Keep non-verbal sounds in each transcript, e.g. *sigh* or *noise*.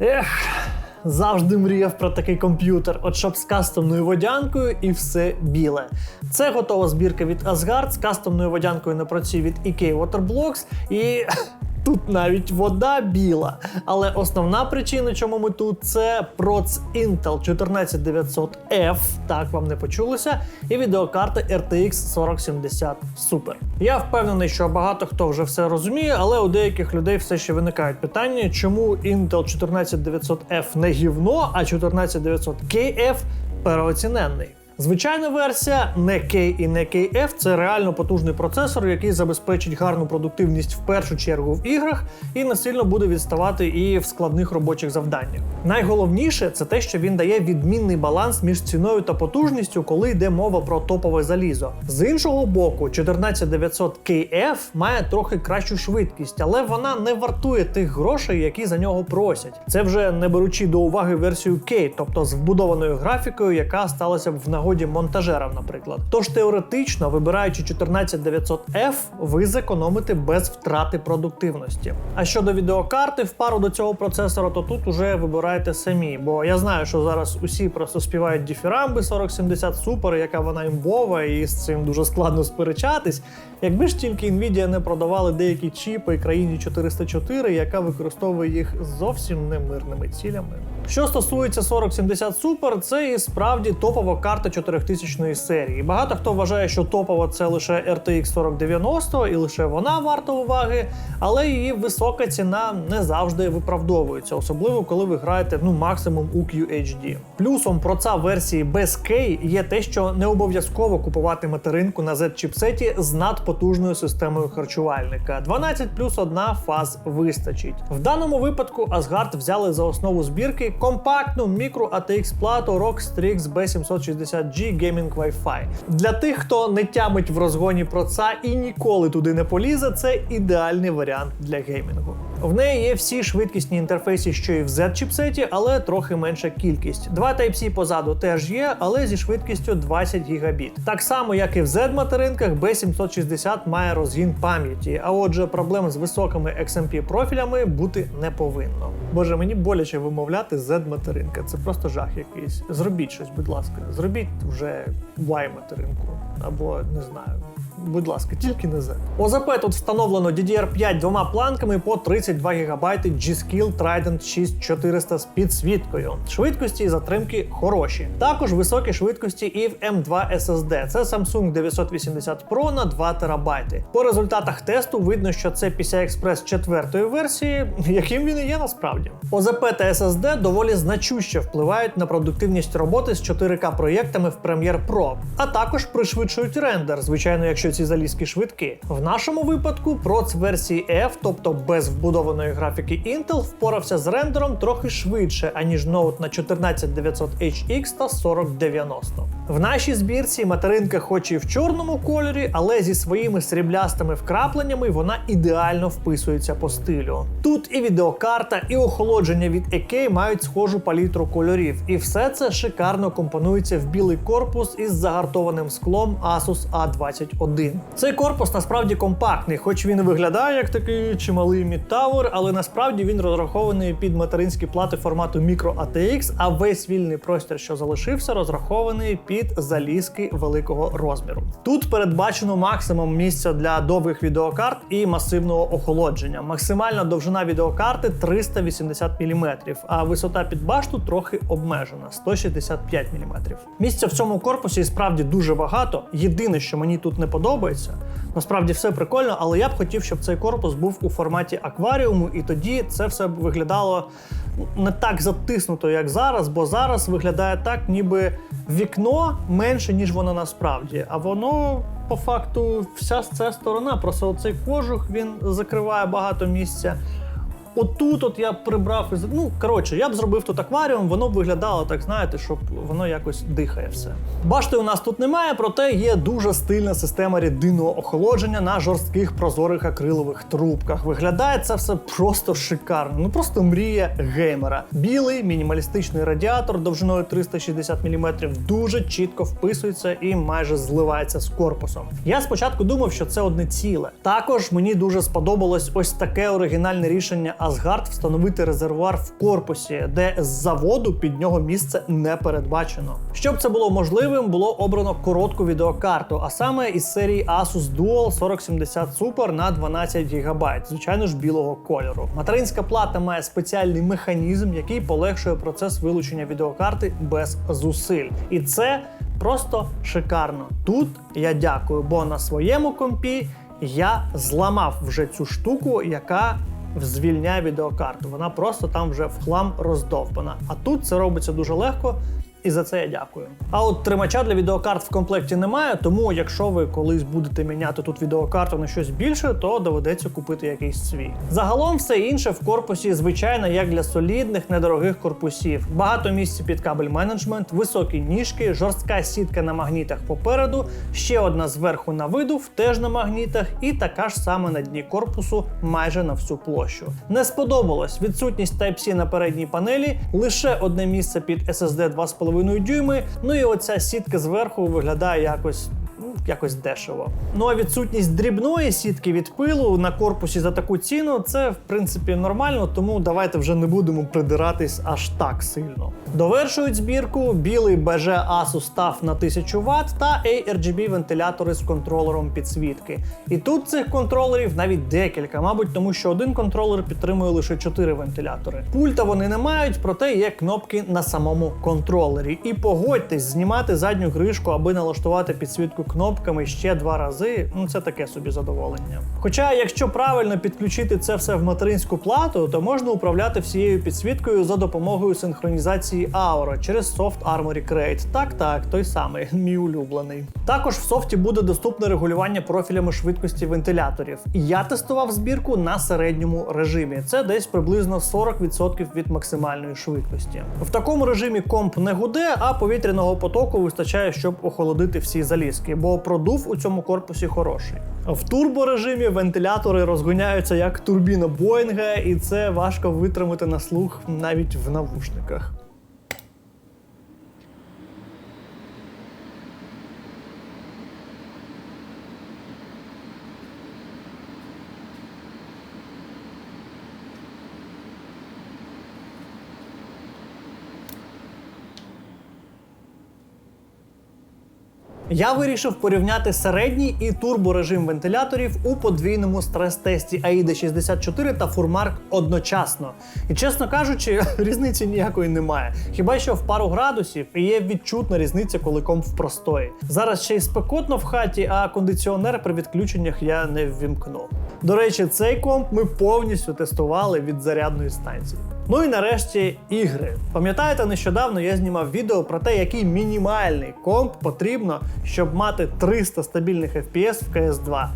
Ех, завжди мріяв про такий комп'ютер, от щоб з кастомною водянкою і все біле. Це готова збірка від Asgard з кастомною водянкою на працює від EK Waterblocks і. Тут навіть вода біла. Але основна причина, чому ми тут, це проц Intel 14900F, так вам не почулося, і відеокарта RTX 4070 Super. Я впевнений, що багато хто вже все розуміє, але у деяких людей все ще виникають питання, чому Intel 14900F не гівно, а 14900KF переоціненний. Звичайна версія не K і не KF це реально потужний процесор, який забезпечить гарну продуктивність в першу чергу в іграх і не сильно буде відставати і в складних робочих завданнях. Найголовніше це те, що він дає відмінний баланс між ціною та потужністю, коли йде мова про топове залізо. З іншого боку, 14900 KF має трохи кращу швидкість, але вона не вартує тих грошей, які за нього просять. Це вже не беручи до уваги версію K, тобто з вбудованою графікою, яка сталася в нагоді монтажерам, наприклад. Тож теоретично, вибираючи 14900F, ви зекономите без втрати продуктивності. А щодо відеокарти, в пару до цього процесора, то тут уже вибирайте самі. Бо я знаю, що зараз усі просто співають діфірамби 4070 Super, яка вона імбова, і з цим дуже складно сперечатись. Якби ж тільки Nvidia не продавали деякі чіпи країні 404, яка використовує їх зовсім немирними цілями. Що стосується 4070 Super, це і справді топова карта 4000 серії. Багато хто вважає, що топова це лише RTX 4090 і лише вона варта уваги, але її висока ціна не завжди виправдовується, особливо коли ви граєте ну максимум у QHD. Плюсом про ця версії без K є те, що не обов'язково купувати материнку на Z-чіпсеті з надпотужною системою харчувальника. 12 плюс 1 фаз вистачить. В даному випадку Asgard взяли за основу збірки компактну мікро ATX плату ROG Strix B760G Gaming Wi-Fi. Для тих, хто не тямить в розгоні про це і ніколи туди не полізе, це ідеальний варіант для геймінгу. В неї є всі швидкісні інтерфейси, що і в Z-чіпсеті, але трохи менша кількість. Два Type-C позаду теж є, але зі швидкістю 20 гігабіт. Так само, як і в Z-материнках, B760 має розгін пам'яті, а отже, проблем з високими XMP профілями бути не повинно. Боже, мені боляче вимовляти Z-материнка. Це просто жах якийсь. Зробіть щось, будь ласка. Зробіть вже Y-материнку. Або не знаю. Будь ласка, тільки не Z. ОЗП тут встановлено DDR5 двома планками по 32 ГБ G-Skill Trident 6400 з підсвіткою. Швидкості і затримки хороші. Також високі швидкості і в M2 SSD. Це Samsung 980 Pro на 2 ТБ. По результатах тесту видно, що це PCI Express 4 версії, *laughs* яким він і є насправді. ОЗП та SSD доволі значуще впливають на продуктивність роботи з 4К проєктами в Premiere Pro, а також пришвидшують рендер, звичайно, якщо ці залізки швидкі. В нашому випадку проц версії F, тобто без вбудованої графіки Intel, впорався з рендером трохи швидше, аніж ноут на 14900HX та 4090. В нашій збірці материнка хоч і в чорному кольорі, але зі своїми сріблястими вкрапленнями вона ідеально вписується по стилю. Тут і відеокарта, і охолодження від EK мають схожу палітру кольорів, і все це шикарно компонується в білий корпус із загартованим склом Asus A21. Цей корпус насправді компактний, хоч він виглядає як такий чималий мідтавер, але насправді він розрахований під материнські плати формату Micro ATX, а весь вільний простір, що залишився, розрахований під залізки великого розміру. Тут передбачено максимум місця для довгих відеокарт і масивного охолодження. Максимальна довжина відеокарти 380 мм, а висота під башту трохи обмежена 165 мм. Місця в цьому корпусі справді дуже багато. Єдине, що мені тут не подобається, насправді все прикольно, але я б хотів, щоб цей корпус був у форматі акваріуму, і тоді це все б виглядало не так затиснуто, як зараз, бо зараз виглядає так, ніби вікно менше, ніж воно насправді. А воно по факту вся ця сторона. Просто оцей кожух він закриває багато місця. Отут от я прибрав із. Ну, коротше, я б зробив тут акваріум, воно б виглядало так, знаєте, щоб воно якось дихає все. Башти у нас тут немає, проте є дуже стильна система рідинного охолодження на жорстких прозорих акрилових трубках. Виглядає це все просто шикарно. Ну просто мрія геймера. Білий мінімалістичний радіатор довжиною 360 мм дуже чітко вписується і майже зливається з корпусом. Я спочатку думав, що це одне ціле. Також мені дуже сподобалось ось таке оригінальне рішення Asgard встановити резервуар в корпусі, де з заводу під нього місце не передбачено. Щоб це було можливим, було обрано коротку відеокарту, а саме із серії Asus Dual 4070 Super на 12 ГБ, звичайно ж білого кольору. Материнська плата має спеціальний механізм, який полегшує процес вилучення відеокарти без зусиль. І це просто шикарно. Тут я дякую, бо на своєму компі я зламав вже цю штуку, яка звільняє відеокарту. Вона просто там вже в хлам роздовбана. А тут це робиться дуже легко. І за це я дякую. А от тримача для відеокарт в комплекті немає, тому якщо ви колись будете міняти тут відеокарту на щось більше, то доведеться купити якийсь свій. Загалом все інше в корпусі звичайно як для солідних, недорогих корпусів. Багато місця під кабель менеджмент, високі ніжки, жорстка сітка на магнітах попереду, ще одна зверху на видув, теж на магнітах, і така ж саме на дні корпусу майже на всю площу. Не сподобалось відсутність Type-C на передній панелі, лише одне місце під SSD 2,5 дюйми. Ну і оця сітка зверху виглядає якось. Якось дешево. Ну а відсутність дрібної сітки від пилу на корпусі за таку ціну це в принципі нормально, тому давайте вже не будемо придиратись аж так сильно. Довершують збірку білий BG Asus TUF на 1000 Вт та ARGB вентилятори з контролером підсвітки. І тут цих контролерів навіть декілька, мабуть, тому що один контролер підтримує лише 4 вентилятори. Пульта вони не мають, проте є кнопки на самому контролері. І погодьтесь, знімати задню кришку, аби налаштувати підсвітку кнопками ще два рази. Ну це таке собі задоволення. Хоча, якщо правильно підключити це все в материнську плату, то можна управляти всією підсвіткою за допомогою синхронізації Aura через Soft Armory Crate. Так, так, той самий, *laughs* мій улюблений. Також в софті буде доступне регулювання профілями швидкості вентиляторів. Я тестував збірку на середньому режимі. Це десь приблизно 40% від максимальної швидкості. В такому режимі комп не гуде, а повітряного потоку вистачає, щоб охолодити всі залізки, бо продув у цьому корпусі хороший. В турборежимі вентилятори розгоняються як турбіна Боїнга, і це важко витримати на слух навіть в навушниках. Я вирішив порівняти середній і турборежим вентиляторів у подвійному стрес-тесті AIDA 64 та Furmark одночасно. І чесно кажучи, *laughs* різниці ніякої немає. Хіба що в пару градусів і є відчутна різниця, коли комп в простої. Зараз ще й спекотно в хаті, а кондиціонер при відключеннях я не ввімкну. До речі, цей комп ми повністю тестували від зарядної станції. Ну і нарешті ігри. Пам'ятаєте, нещодавно я знімав відео про те, який мінімальний комп потрібно, щоб мати 300 стабільних FPS в CS2.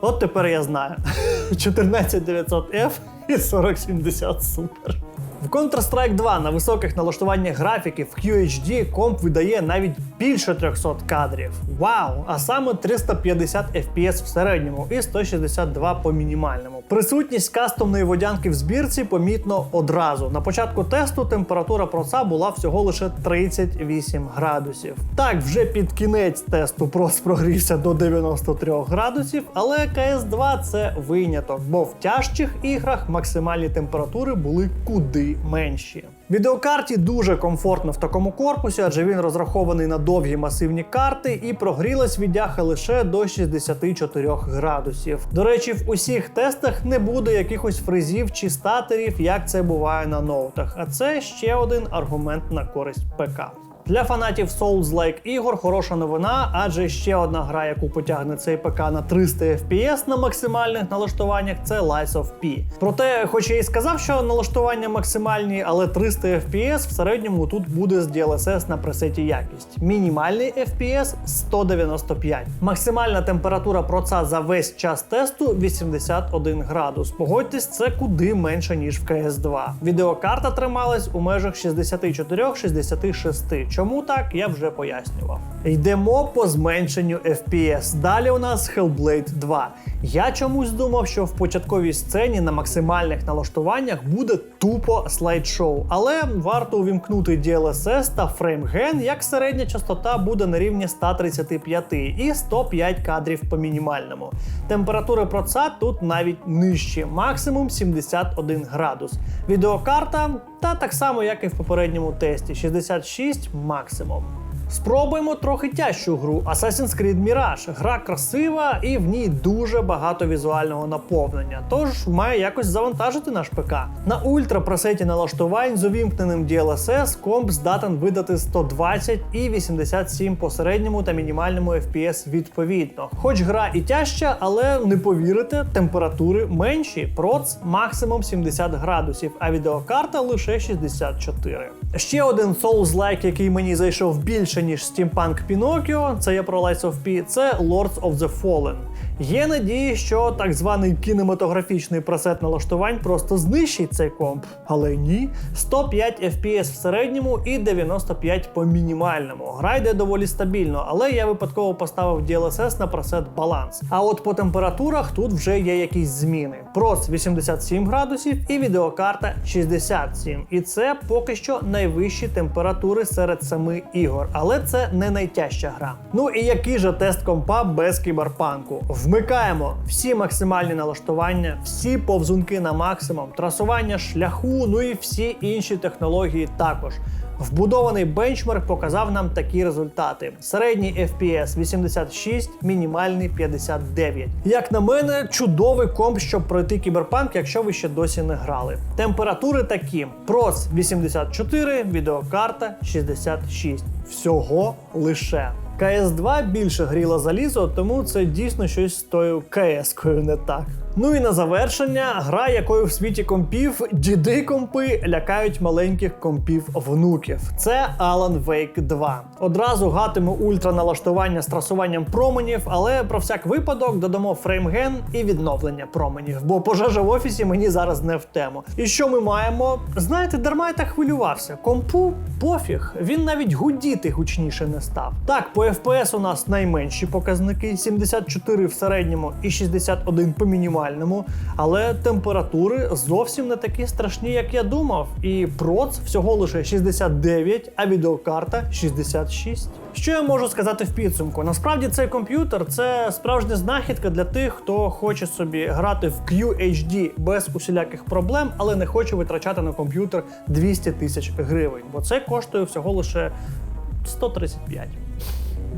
От тепер я знаю. *laughs* 14900F і 4070 Super. В Counter-Strike 2 на високих налаштуваннях графіки в QHD комп видає навіть більше 300 кадрів. Вау! А саме 350 FPS в середньому і 162 по мінімальному. Присутність кастомної водянки в збірці помітно одразу. На початку тесту температура проца була всього лише 38 градусів. Так, вже під кінець тесту прос прогрівся до 93 градусів, але CS2 це виняток, бо в тяжчих іграх максимальні температури були куди менші. Відеокарті дуже комфортно в такому корпусі, адже він розрахований на довгі масивні карти і прогрілась віддяха лише до 64 градусів. До речі, в усіх тестах не буде якихось фризів чи статерів, як це буває на ноутах. А це ще один аргумент на користь ПК. Для фанатів Souls-like ігор хороша новина, адже ще одна гра, яку потягне цей ПК на 300 FPS на максимальних налаштуваннях, це Lies of P. Проте, хоч я і сказав, що налаштування максимальні, але 300 FPS в середньому тут буде з DLSS на пресеті якість. Мінімальний FPS 195. Максимальна температура проца за весь час тесту 81 градус. Погодьтесь, це куди менше, ніж в CS2. Відеокарта трималась у межах 64-66. Чому так, я вже пояснював. Йдемо по зменшенню FPS. Далі у нас Hellblade 2. Я чомусь думав, що в початковій сцені на максимальних налаштуваннях буде тупо слайд-шоу, але варто увімкнути DLSS та FrameGen, як середня частота буде на рівні 135 і 105 кадрів по мінімальному. Температури проца тут навіть нижчі, максимум 71 градус. Відеокарта та так само, як і в попередньому тесті, 66 максимум. Спробуємо трохи тяжчу гру Assassin's Creed Mirage. Гра красива і в ній дуже багато візуального наповнення, тож має якось завантажити наш ПК. На ультра пресеті налаштувань з увімкненим DLSS комп здатен видати 120 і 87 по середньому та мінімальному FPS відповідно. Хоч гра і тяжча, але не повірите, температури менші. Проц максимум 70 градусів, а відеокарта лише 64. Ще один Souls-like, який мені зайшов більше ніж Steampunk Pinocchio, це є про Lies of P, це Lords of the Fallen. Є надії, що так званий кінематографічний пресет налаштувань просто знищить цей комп. Але ні. 105 FPS в середньому і 95 по мінімальному. Гра йде доволі стабільно, але я випадково поставив DLSS на пресет баланс. А от по температурах тут вже є якісь зміни. Прос 87 градусів і відеокарта 67. І це поки що найвищі температури серед семи ігор. Але це не найтяжча гра. Ну і який же тест компа без кіберпанку? Вмикаємо всі максимальні налаштування, всі повзунки на максимум, трасування шляху, ну і всі інші технології також. Вбудований бенчмарк показав нам такі результати: середній FPS 86, мінімальний 59. Як на мене, чудовий комп, щоб пройти кіберпанк, якщо ви ще досі не грали. Температури такі: прос 84, відеокарта 66. Всього лише. КС2 більше гріло залізо, тому це дійсно щось з тою КС-кою не так. Ну і на завершення, гра, якою в світі компів діди компи лякають маленьких компів внуків. Це Alan Wake 2. Одразу гатиму ультра налаштування з трасуванням променів, але про всяк випадок додамо фреймген і відновлення променів, бо пожежа в офісі мені зараз не в тему. І що ми маємо? Знаєте, дарма я так хвилювався. Компу пофіг, він навіть гудіти гучніше не став. Так, по FPS у нас найменші показники 74 в середньому і 61 по мінімальному, але температури зовсім не такі страшні, як я думав. І проц всього лише 69, а відеокарта 66. Що я можу сказати в підсумку? Насправді цей комп'ютер це справжня знахідка для тих, хто хоче собі грати в QHD без усіляких проблем, але не хоче витрачати на комп'ютер 200 тисяч гривень, бо це коштує всього лише 135.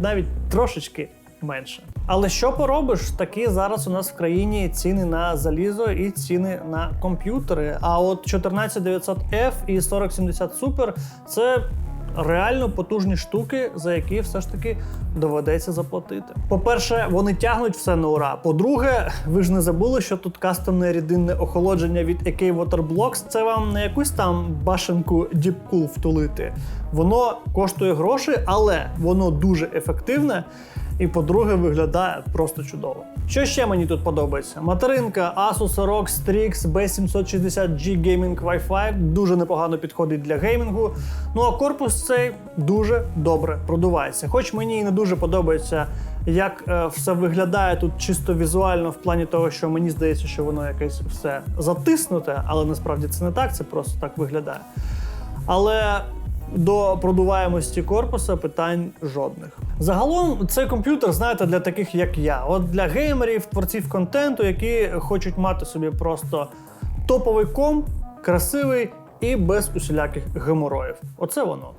Навіть трошечки менше. Але що поробиш? Такі зараз у нас в країні ціни на залізо і ціни на комп'ютери. А от 14900F і 4070 Super це реально потужні штуки, за які все ж таки доведеться заплатити. По-перше, вони тягнуть все на ура. По-друге, ви ж не забули, що тут кастомне рідинне охолодження від AK Waterblocks. Це вам не якусь там башенку Deep Cool втулити. Воно коштує гроші, але воно дуже ефективне. І по-друге, виглядає просто чудово. Що ще мені тут подобається? Материнка Asus ROG Strix B760G Gaming Wi-Fi дуже непогано підходить для геймінгу. Ну а корпус цей дуже добре продувається. Хоч мені і не дуже подобається, як е, все виглядає тут чисто візуально, в плані того, що мені здається, що воно якесь все затиснуте, але насправді це не так, це просто так виглядає. Але до продуваємості корпуса питань жодних. Загалом цей комп'ютер, знаєте, для таких як я, от для геймерів, творців контенту, які хочуть мати собі просто топовий комп, красивий і без усіляких геморроїв. Оце воно.